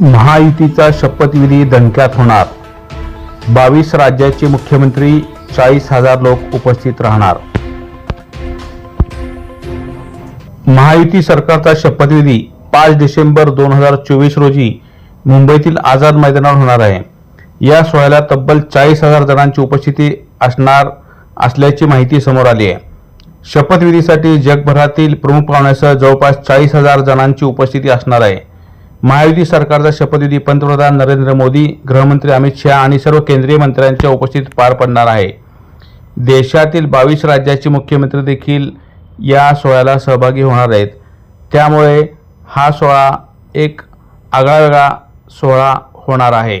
महायुतीचा शपथविधी दणक्यात होणार. बावीस राज्याचे मुख्यमंत्री चाळीस हजार लोक उपस्थित राहणार. महायुती सरकारचा शपथविधी पाच डिसेंबर दोन हजार चोवीस रोजी मुंबईतील आझाद मैदानावर होणार आहे. या सोहळ्याला तब्बल चाळीस हजार जणांची उपस्थिती असणार असल्याची माहिती समोर आली आहे. शपथविधीसाठी जगभरातील प्रमुख पाहुण्यासह जवळपास चाळीस हजार जणांची उपस्थिती असणार आहे. महायुती सरकारचा शपथविधी पंतप्रधान नरेंद्र मोदी गृहमंत्री अमित शहा आणि सर्व केंद्रीय मंत्र्यांच्या उपस्थितीत पार पडणार आहे. देशातील बावीस राज्याचे मुख्यमंत्री देखील या सोहळ्याला सहभागी होणार आहेत. त्यामुळे हा सोहळा एक आगळावेगळा सोहळा होणार आहे.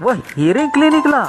व हिरे क्लिनिकला